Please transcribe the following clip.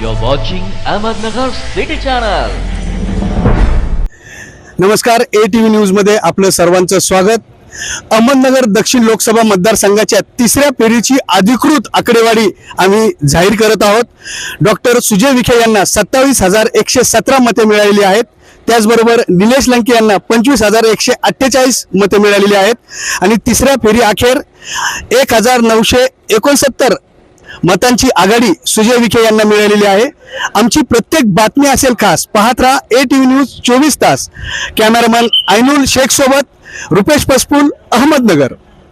You're watching Ahmednagar City Channel. नमस्कार A T V न्यूजमध्ये आपलं सर्वांचं स्वागत. अहमदनगर दक्षिण लोकसभा मतदारसंघाच्या तिसऱ्या फेरीची अधिकृत आकडेवारी आम्ही जाहीर करत आहोत. डॉक्टर सुजय विखे यांना सत्तावीस हजार एकशे सतरा मते मिळालेली आहेत. त्याचबरोबर निलेश लंके यांना पंचवीस हजार एकशे अठ्ठेचाळीस मते मिळालेली आहेत. आणि तिसऱ्या फेरी अखेर एक हजार नऊशे एकोणसत्तर मतांची आघाडी सुजय विखे यांना मिळालेली आहे. आमची प्रत्येक बातमी असेल खास. पाहत राहा ए टी व्ही न्यूज चोवीस तास. कॅमेरामॅन ऐनुल शेख सोबत रुपेश पसपूल अहमदनगर.